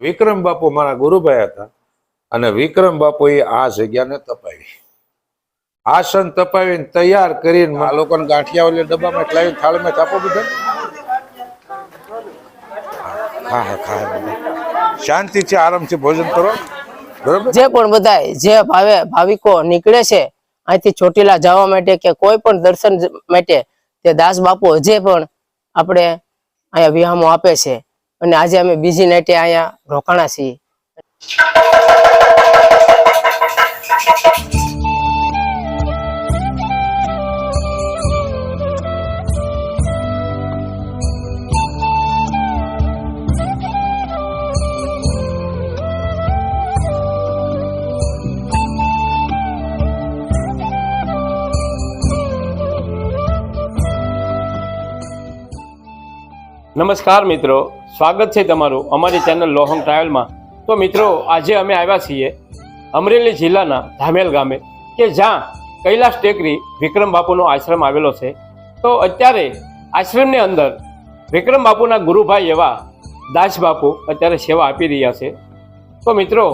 વિક્રમ બાપુ મારા ગુરુભાઈ હતા. અને વિક્રમ બાપુએ આ જગ્યાને તપાવી. આસન તપાવીને તૈયાર કરીને આ લોકોને ગાંઠિયા ઓલી ડબ્બામાં લાવીને થાળમાં ચાપો બધા. હા હા આરામથી ભોજન કરો. જે પણ બધાય, જે ભાવે, ભાવિકો નીકળે છે, અહીંથી ચોટીલા જવા માટે કે કોઈ પણ દર્શન માટે, તે દાસ બાપુ હજે પણ આપણે અહીંયા વિહામો આપે છે. અને આજે અમે બીજી નાઇટે અહીંયા રોકાણા છીએ. નમસ્કાર મિત્રો. સ્વાગત છે તમારું અમારી ચેનલ લોહંગ ટ્રાવેલમાં તો મિત્રો, આજે અમે આવ્યા છીએ અમરેલી જિલ્લાના ધામેલ ગામે, કે જ્યાં કૈલાસ ટેકરી વિક્રમ બાપુનો આશ્રમ આવેલો છે. તો અત્યારે આશ્રમની અંદર વિક્રમ બાપુના ગુરુભાઈ એવા દાસ બાપુ અત્યારે સેવા આપી રહ્યા છે. તો મિત્રો,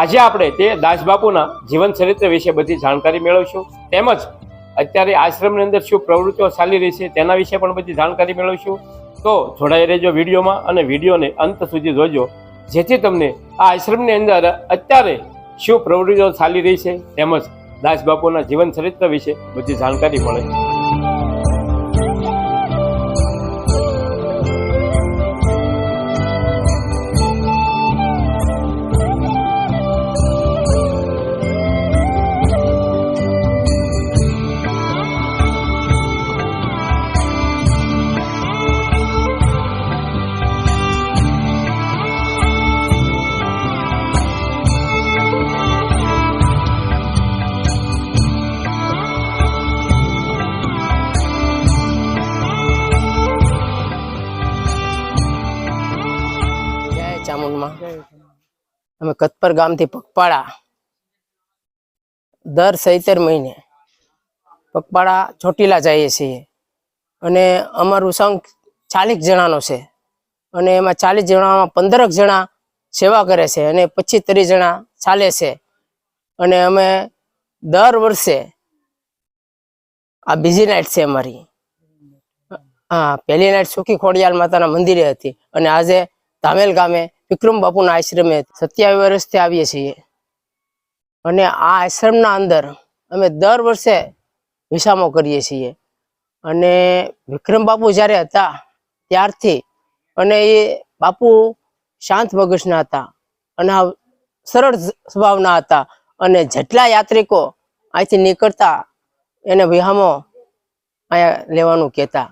આજે આપણે તે દાસ બાપુના જીવન ચરિત્ર વિશે બધી જાણકારી મેળવશું. તેમજ અત્યારે આશ્રમની અંદર શું પ્રવૃત્તિઓ ચાલી રહી છે તેના વિશે પણ બધી જાણકારી મેળવશું. તો જોડાઈ રહેજો વિડીયોમાં અને વિડીયોને અંત સુધી જોજો. જેથી તમને આ આશ્રમની અંદર અત્યારે શું પ્રવૃત્તિઓ ચાલી રહી છે તેમજ દાસ બાપુના જીવન ચરિત્ર વિશે બધી જાણકારી મળે. ચામુંડમાં અમે કતપર ગામથી પગપાળા દર સૈતેર મહિને પગપાળા ચોટીલા જઈએ છીએ. અને અમારું સંઘ ચાલીસ જણાનો છે. અને એમાં ચાલીસ જણામાં પંદરક જણા સેવા કરે છે અને પચીસ ત્રીસ જણા ચાલે છે. અને અમે દર વર્ષે આ બીજી નાઇટ છે અમારી. હા, પહેલી નાઇટ સુખી ખોડિયાલ માતાના મંદિરે હતી. અને આજે ધામેલ ગામે વિક્રમ બાપુના આશ્રમે સત્યાવીસ વર્ષથી આવીએ છીએ. અને આ આશ્રમના અંદર અમે દર વર્ષે વિસામો કરીએ છીએ. અને વિક્રમ બાપુ જ્યારે હતા ત્યારથી અને એ બાપુ શાંત મગજના હતા અને સરળ સ્વભાવના હતા અને જેટલા યાત્રિકો અહીંથી નીકળતા એને વિહામો અહીંયા લેવાનું કહેતા.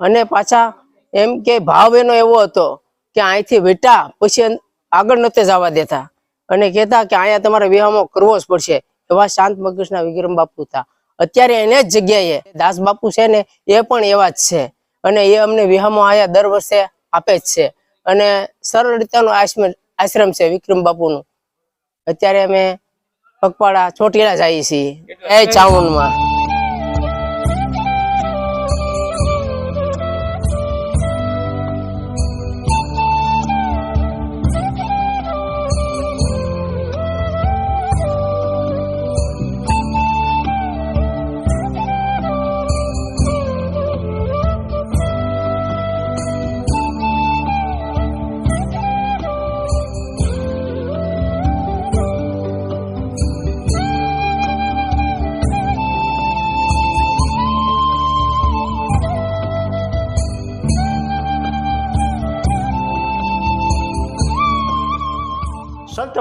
અને પાછા એમ કે ભાવ એનો એવો હતો કે અહીંથી વેટા, પછી આગળ નહોતે જવા દેતા. અને કહેતા કે અહીંયા તમારે વિહામો કરવો જ પડશે. એવા શાંત મગજના વિક્રમ બાપુ હતા. અત્યારે એને જ જગ્યાએ દાસ બાપુ છે ને, એ પણ એવા જ છે. અને એ અમને વિહામો આયા દર વર્ષે આપે જ છે. અને સરળ રીતેનો આશ્રમ છે વિક્રમ બાપુનું. અત્યારે અમે પગપાળા ચોટીલા જઈએ છીએ. એ ચાઉનમાં.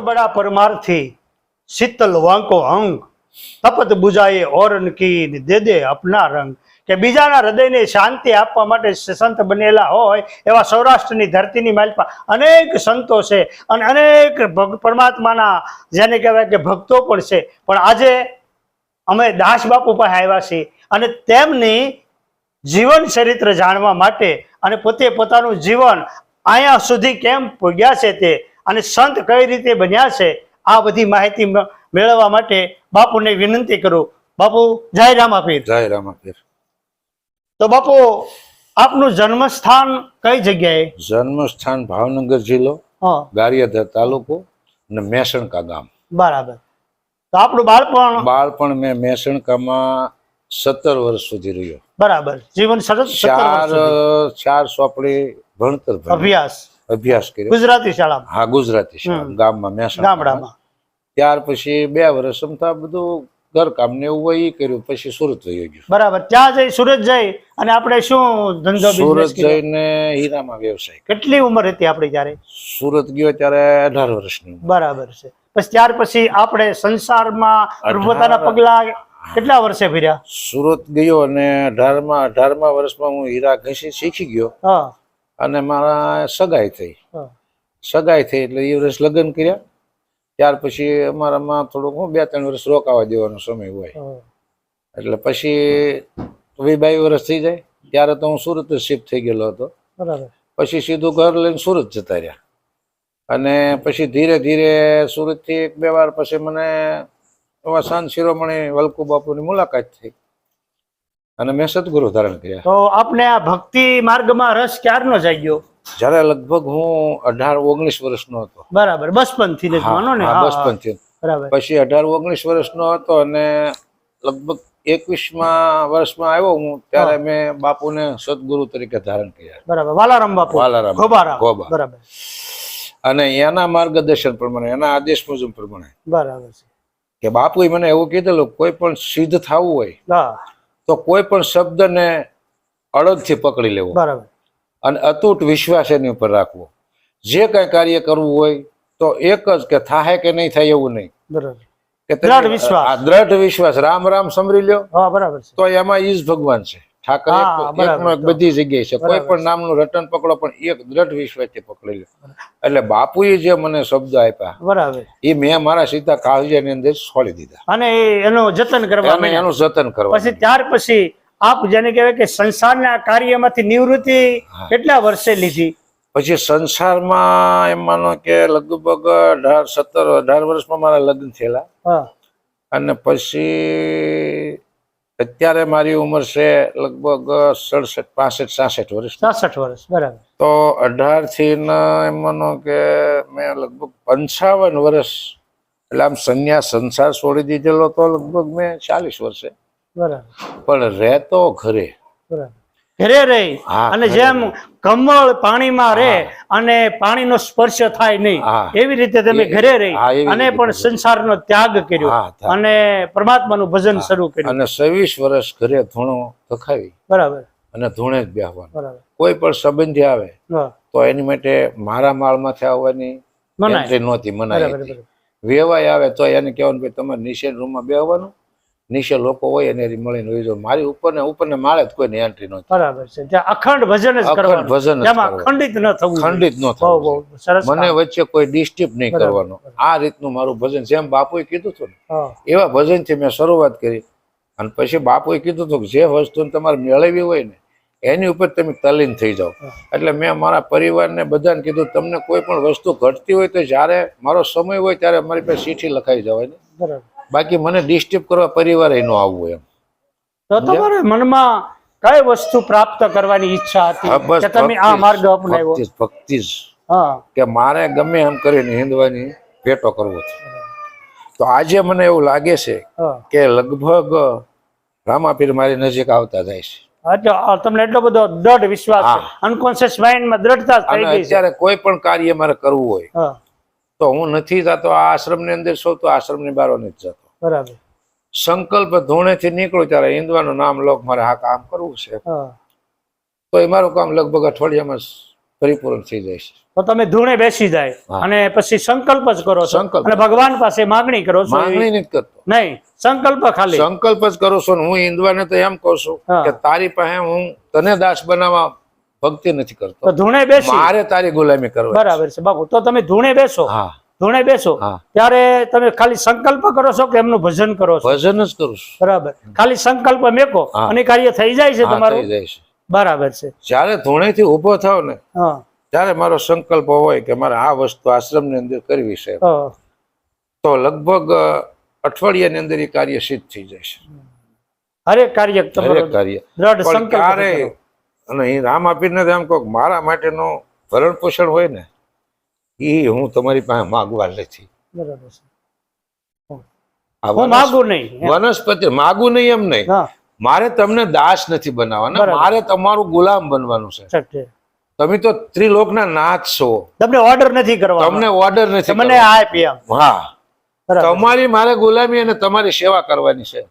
બડા પરમારથી શીતલ વાંકો અંગ, તપત બુજાએ ઓરન દે દે અપના રંગ. કે બીજાના હૃદયને શાંતિ આપવા માટે સંત બનેલા હોય એવા સૌરાષ્ટ્રની ધરતીની માલપા અનેક સંતો છે અને અનેક પરમાત્માના, જેને કહેવાય કે ભક્તો પણ છે. પણ આજે અમે દાસ બાપુ પાસે આવ્યા છીએ અને તેમની જીવન ચરિત્ર જાણવા માટે અને પોતે પોતાનું જીવન અહીંયા સુધી કેમ પૂગ્યા છે તે અને સંત કઈ રીતે બન્યા છે આ બધી માહિતી મેળવવા માટે બાપુને વિનંતી કરું. બાપુ જય રામાપીર. જય રામાપીર. તો બાપુ આપનું જન્મસ્થાન કઈ જગ્યાએ? જન્મસ્થાન ભાવનગર જિલ્લો ગારિયાધર તાલુકો અને મેસણકા ગામ. બરાબર. તો આપણું બાળપણ? બાળપણ મેં મેસણકામાં સત્તર વર્ષ સુધી રહ્યો. બરાબર. જીવન સરસ ચાર ચાર ચોપડી ભણતર અભ્યાસ. અભ્યાસ કર્યો. ગુજરાતી શાળામાં. હા ગુજરાતી શાળા, ગામમાં મહેસાણા ત્યાર પછી બે વર્ષ સમતા બધું ઘરકામ ને એવું હોય એ કર્યું પછી સુરત વયો ગયો. બરાબર. ત્યાં જઈ સુરત જઈ અને આપણે શું ધંધો સુરત જઈને હીરામાં વ્યવસાય કેટલી ઉંમર હતી આપણી જયારે સુરત ગયો ત્યારે અઢાર વર્ષની. બરાબર છે. પછી ત્યાર પછી આપણે સંસારમાં પોતાના પગલા કેટલા વર્ષે ફર્યા સુરત ગયો અને અઢારમા અઢારમા વર્ષમાં હું હીરા ઘસી શીખી ગયો. હા. અને મારા સગાઈ થઈ. સગાઈ થઈ એટલે એ વર્ષ લગ્ન કર્યા. ત્યાર પછી અમારામાં થોડુંક હું બે ત્રણ વર્ષ રોકાવા દેવાનો સમય હોય. એટલે પછી વી બાવી વર્ષ થઈ જાય. ત્યારે તો હું સુરત શિફ્ટ થઈ ગયેલો હતો. બરાબર. પછી સીધું ઘર લઈને સુરત જતા રહ્યા. અને પછી ધીરે ધીરે સુરતથી એક બે વાર પછી મને એવા સંત શિરોમણી વલકુ બાપુની મુલાકાત થઈ. અને મેં સદગુરુ ધારણ કર્યા. તો આપને આ ભક્તિ માર્ગમાં રસ ક્યારનો જાગ્યો? જ્યારે લગભગ હું અઢાર ઓગણીસ વર્ષનો હતો. બરાબર બચપનથી માનો ને? બરાબર. પછી અઢાર ઓગણીસ વર્ષનો હતો અને લગભગ એકવીસમાં વર્ષમાં આવ્યો હું ત્યારે મેં બાપુને સદગુરુ તરીકે ધારણ કર્યા. બરાબર વાલારામ બાપુ. વાલારામ ગોબા. બરાબર. અને એના માર્ગદર્શન પ્રમાણે એના આદેશ મુજબ પ્રમાણે. બરાબર છે. કે બાપુએ મને એવું કીધેલું કોઈ પણ સિદ્ધ થવું હોય તો કોઈ પણ શબ્દને અડગથી પકડી લેવો. બરાબર. અને અતૂટ વિશ્વાસ એની ઉપર રાખવો. જે કઈ કાર્ય કરવું હોય તો એક જ કે થાય કે નહીં થાય એવું નહીં. બરાબર. કે દ્રઢ વિશ્વાસ. દ્રઢ વિશ્વાસ. રામ રામ સમરી લ્યો. હા બરાબર તો એમાં ઈજ ભગવાન છે. ઠાકર બધી જગ્યાએ છે. કોઈ પણ નામનું રટન પકડો પણ એક દ્રઢ વિશ્વાસથી પકડી લો એટલે બાપુએ જે મને શબ્દ આપ્યા બરાબર. એ મેં મારા સીધા કાળજાની અંદર છોડી દીધા. અને એનું જતન કરવા એનું જતન કરવા પછી ત્યાર પછી આપ જેને કહેવાય કે સંસારના કાર્યમાંથી નિવૃત્તિ કેટલા વર્ષે લીધી? પછી સંસારમાં એમ માનો કે લગભગ અઢાર સત્તર અઢાર વર્ષમાં મારા લગ્ન થયેલા. અને પછી અત્યારે મારી ઉંમર છે લગભગ સડસઠ પાસઠ સાસઠ વર્ષ. સાસઠ વર્ષ બરાબર. તો અઢારથી એમ માનો કે મેં લગભગ પંચાવન વર્ષ એટલે આમ સંન્યાસ સંસાર છોડી દીધેલો તો લગભગ મેં ચાલીસ વર્ષે. બરાબર. પણ રહેતો ઘરે બરાબર. ઘરે રહી અને જેમ કમળ પાણીમાં રહે અને પાણીનો સ્પર્શ થાય નહીં એવી રીતે તમે ઘરે રહી અને પણ સંસારનો ત્યાગ કર્યો. અને પરમાત્માનું ભજન શરૂ કર્યું. અને છવ્વીસ વર્ષ ઘરે ધૂણો ધખાવી બરાબર. અને ધૂણે જ બેહવાનું. કોઈ પણ સંબંધી આવે તો એની માટે મારા માળમાંથી આવવાની મનાઈ નહોતી મનાઈ વેવાય આવે તો એને કહેવાનું ભાઈ તમારે રૂમ રૂમમાં બેહવાનું નીચે લોકો હોય એને મળીને વહી મારી ઉપર ને ઉપર ને માળે જ કોઈની એન્ટ્રી નથી બરાબર છે. ત્યાં અખંડ ભજન જ કરવાનું. ભજન. ખંડિત ન થવું ખંડિત ન થવું મને વચ્ચે કોઈ ડિસ્ટર્બ નહીં કરવાનું. આ રીતનું મારું ભજન જેમ બાપુએ કીધું હતું ને એવા ભજનથી મેં શરૂઆત કરી. અને પછી બાપુએ કીધું હતું કે જે વસ્તુ તમારે મેળવવી હોય ને એની ઉપર તમે તલીન થઈ જાઓ. એટલે મેં મારા પરિવારને બધાને કીધું તમને કોઈ પણ વસ્તુ ઘટતી હોય તો જ્યારે મારો સમય હોય ત્યારે મારી પાસે ચીઠી લખાઈ જવાય ને બરાબર. બાકી મને ડિસ્ટર્બ કરવા પરિવાર એનો આવવું એમ. તો તમારે મનમાં કઈ વસ્તુ પ્રાપ્ત કરવાની ઈચ્છા હતી કે તમે આ ભક્તિ માર્ગ અપનાવ્યો? ભક્તિ જ, ભક્તિ જ. હા. કે મારે ગમે એમ કરીને હિંદવાની ભેટો કરવો છે. તો આજે મને એવું લાગે છે કે લગભગ રામાપીર મારી નજીક આવતા જાય છે. તમને એટલો બધો દ્રઢ વિશ્વાસ અનકોન્શિયસ માઇન્ડમાં દ્રઢતા થઈ ગઈ અત્યારે કોઈ પણ કાર્ય મારે કરવું હોય તો હું નથી જતો આ આશ્રમની અંદર છું તો આશ્રમની બહાર નથી જતો. બરાબર. સંકલ્પ ધૂણેથી નીકળું ત્યારે હિન્દવાનું નામ લોક મારે આ કામ કરવું છે. તો એ મારું કામ લગભગ અઠવાડિયામાં પરિપૂર્ણ થઈ જાય છે. તો તમે ધૂણે બેસી જાય અને પછી સંકલ્પ જ કરો છો. સંકલ્પ. અને ભગવાન પાસે માગણી કરો છો માંગણી નથી કરતો. નહીં સંકલ્પ ખાલી. સંકલ્પ જ કરો છો ને હું હિન્દવાને તો એમ કહું છું કે તારી પાસે હું તને દાસ બનાવવા ભક્તિ નથી કરતો. ધૂણે બેસી. મારે તારી ગુલામી કરવી બરાબર છે. બાપુ તો તમે ધૂણે બેસો. હા. ધૂણે બેસો. ત્યારે તમે ખાલી સંકલ્પ કરો છો કે એમનું ભજન કરો છો? ભજન જ કરું છું. બરાબર. ખાલી સંકલ્પ મેકો અને કાર્ય થઈ જાય છે તમારું? થઈ જાય છે. બરાબર છે. જયારે ધૂણે થી ઊભો થાવ ને ત્યારે મારો સંકલ્પ હોય કે મારે આ વસ્તુ આશ્રમની અંદર કરવી છે. તો લગભગ અઠવાડિયાની અંદર એ કાર્ય સિદ્ધ થઈ જાય છે. હરેક કાર્ય હરેક કાર્ય. દ્રઢ સંકલ્પ. અને એ રામ આપીને એમ કહો મારા માટેનું ભરણ પોષણ હોય ને એ હું તમારી પાસે માગવા નથી. બરાબર છે. આ હું વનસ- માગું નહીં વનસ્પતિ માગું નહીં એમ નહીં. મારે તમને દાસ નથી બનાવવાના મારે તમારું ગુલામ બનવાનું છે. તમે તો ત્રિલોકના નાથ છો. તમને ઓર્ડર નથી કરવા તમને ઓર્ડર નથી મને. આપી હા. તમારી મારે ગુલામી અને તમારી સેવા કરવાની છે.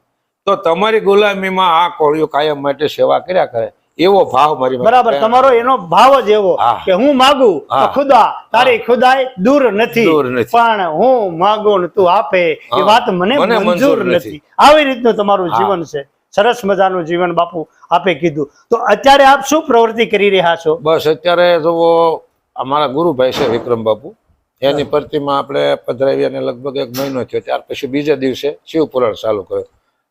તો તમારી ગુલામીમાં આ કોળીઓ કાયમ માટે સેવા કર્યા કરે. એવો ભાવ મારી બરાબર તમારો એનો ભાવ જ એવો કે હું માગું ખુદા તારી ખુદાઈ દૂર નથી. પણ હું માગું ને તું આપે એ વાત મને મંજૂર નથી. આવી રીતનું તમારું જીવન છે. સરસ મજાનું જીવન બાપુ આપે કીધું. તો અત્યારે આપ શું પ્રવૃત્તિ કરી રહ્યા છો? બસ અત્યારે જુઓ અમારા ગુરુભાઈ છે વિક્રમ બાપુ. એની પ્રતિમા આપણે પધરાવી અને લગભગ એક મહિનો થયો. ત્યાર પછી બીજા દિવસે શિવ પુરાણ ચાલુ કર્યું.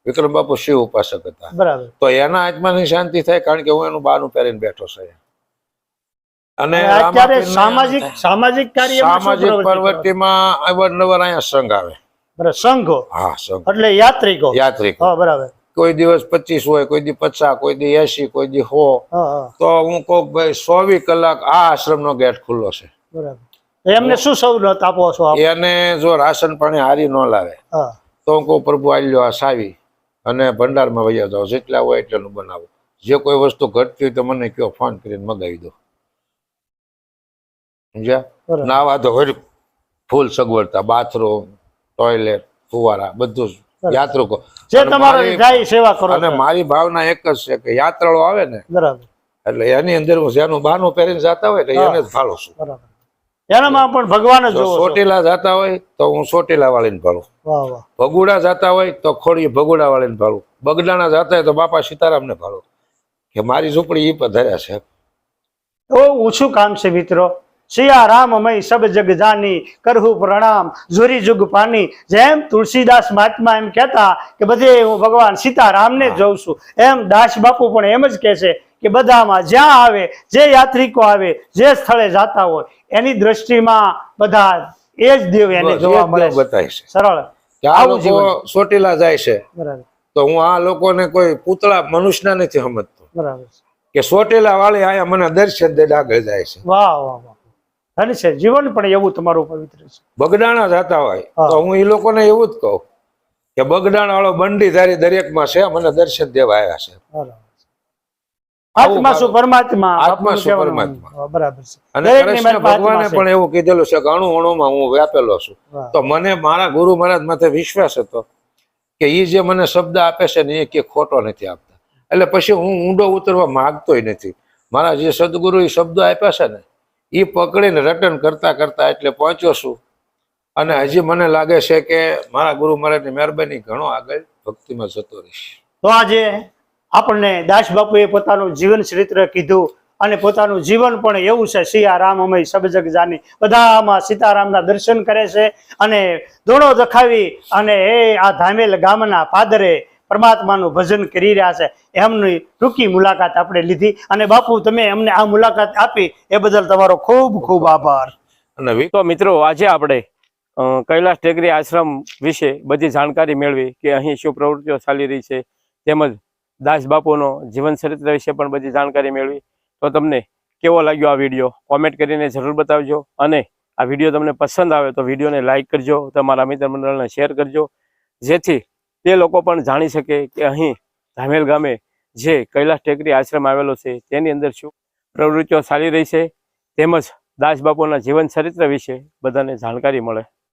વિક્રમ બાપુ શિવ ઉપાસક હતા. બરાબર. તો એના આત્માની શાંતિ થાય કારણ કે હું એનું બાનું પહેરીને બેઠો છું અને સામાજિક સામાજિક કાર્ય સામાજિક પ્રવૃત્તિમાં અવારનવાર અહીંયા સંઘ આવે. બરાબર સંઘો? હા સંઘ. એટલે યાત્રિકો? યાત્રિકો. હા બરાબર. કોઈ દિવસ પચીસ હોય કોઈ દી પચાસ કોઈ દી એસી કોઈ દી હા તો હું કહું ભાઈ સોવી કલાક આ આશ્રમનો ગેટ ખુલ્લો છે. બરાબર. એમને શું સવલત આપો છો એને જો રાશન પાણી હારી ન લાવે તો હું કહું પ્રભુ આલ્યો આ સાવી. અને ભંડારમાં વૈયા જાઓ જેટલા હોય એટલાનું બનાવો. જે કોઈ વસ્તુ ઘટતી હોય તો મને કયો ફોન કરીને મગાવી દો. સમજ્યા. નાવા તો હોય ફૂલ સગવડતા બાથરૂમ ટોયલેટ ફુવારા બધું જ. યાત્રિકો. જે તમારો મારી- સેવા કરો અને મારી ભાવના એક જ છે કે યાત્રાળુ આવે ને બરાબર. એટલે એની અંદર હું જેનું બહાનું પહેરીને જતા હોય ને એને જ ફાળો છું. બરાબર. એનામાં પણ ભગવાન જ જો જોવો છો. ચોટીલા હોય તો હું સોટેલા વાળીને ભાળું વાહ વાહ. ભગુડા જાતા હોય તો ખોડી ભગુડા વાળીને ભાળું બગડાણા જાતા હોય તો બાપા સીતારામને ભાળું કે મારી ઝૂંપડી એ પધાર્યા છે. બહુ ઓછું કામ છે મિત્રો. સિયા રામમય સબ જગ જાની કરહુ પ્રણામ ઝુરી જુગ પાની. જેમ તુલસીદાસ મહાત્મા એમ કહેતા કે બધે હું ભગવાન સીતારામને જ જોઉં છું. એમ દાસ બાપુ પણ એમ જ કહે છે કે બધામાં જ્યાં આવે જે યાત્રિકો આવે જે સ્થળે જાતા હોય એની દ્રષ્ટિમાં બધા એ જ દેવ એને જોવા મળે બતાય છે. સરળ. આવું જીવન. ચોટીલા જાય છે. બરાબર. તો હું આ લોકોને કોઈ પૂતળા મનુષ્યના નથી સમજતો. બરાબર કે ચોટીલા વાળી આયા મને દર્શન દે આગળ જાય છે. વાહ વાહ વાહ. ધન છે. જીવન પણ એવું તમારું પવિત્ર છે. બગડાણા જતા હોય. તો હું એ લોકોને એવું જ કહું કે બગડાણા વાળો બંડી ધારી દરેકમાં છે મને દર્શન દેવા આવ્યા છે. બરાબર. આત્મા શું પરમાત્મા આત્મા શું પરમાત્મા. બરાબર છે. અને કૃષ્ણ ભગવાને પણ એવું કીધેલું છે કે અણુ અણુમાં હું વ્યાપેલો છું. તો મને મારા ગુરુ મહારાજ માથે વિશ્વાસ હતો કે એ જે મને શબ્દ આપે છે ને એ કે ખોટો નથી આપતા. એટલે પછી હું ઊંડો ઉતરવા માંગતોય નથી. મારા જે સદગુરુ એ શબ્દો આપ્યા છે ને એ પકડીને રટન કરતા કરતા એટલે પહોંચ્યો છું. અને હજી મને લાગે છે કે મારા ગુરુ મહારાજની મહેરબાની ઘણો આગળ ભક્તિમાં જતો રહીશ. તો આજે આપણને દાસ બાપુએ પોતાનું જીવન ચરિત્ર કીધું અને પોતાનું જીવન પણ એવું છે સિયા રામ અમય સબજગ જાની. બધામાં સીતારામના દર્શન કરે છે અને દોણો દખાવી અને એ આ ધામેલ ગામના પાદરે પરમાત્માનું ભજન કરી રહ્યા છે. એમની ટૂંકી મુલાકાત આપણે લીધી અને બાપુ, તમે અમને આ મુલાકાત આપી એ બદલ તમારો ખૂબ ખૂબ આભાર. અને તો મિત્રો, આજે આપણે કૈલાસ ટેકરી આશ્રમ વિશે બધી જાણકારી મેળવી કે અહીં શું પ્રવૃત્તિઓ ચાલી રહી છે, તેમજ દાસ બાપુનો જીવન ચરિત્ર વિશે પણ બધી જાણકારી મેળવી. તો તમને કેવો લાગ્યો આ વીડિયો? કોમેન્ટ કરીને જરૂર બતાવજો. અને આ વીડિયો તમને પસંદ આવે તો વિડીયોને લાઇક કરજો. તમારા મિત્ર મંડળને શેર કરજો. જેથી તે લોકો પણ જાણી શકે કે અહીં ધામેલ ગામે જે કૈલાસ ટેકરી આશ્રમ આવેલો છે, તેની અંદર શું પ્રવૃત્તિઓ ચાલી રહી છે. તેમજ દાસ બાપુના જીવન ચરિત્ર વિશે બધાને જાણકારી મળે.